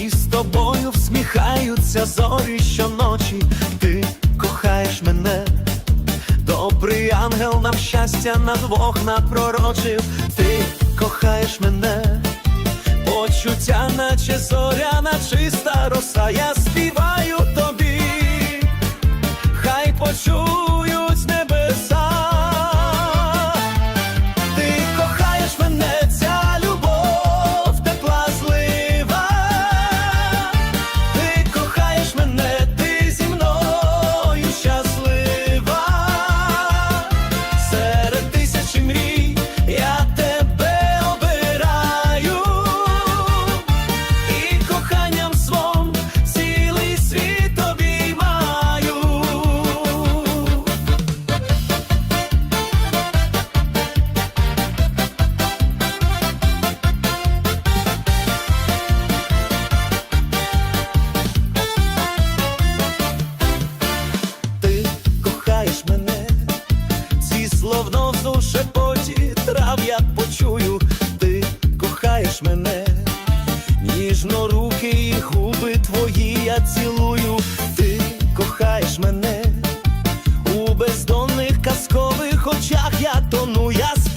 і з тобою всміхаються зорі щоночі. Ти кохаєш мене, добрий ангел нам щастя на двох напророчив. Ти кохаєш мене, почуття, наче зоряна чиста роса. Я мене, ці словно в шепоті трав я почую, ти кохаєш мене, ніжно руки і губи твої, я цілую, ти кохаєш мене, у бездонних казкових очах я тону, я спів.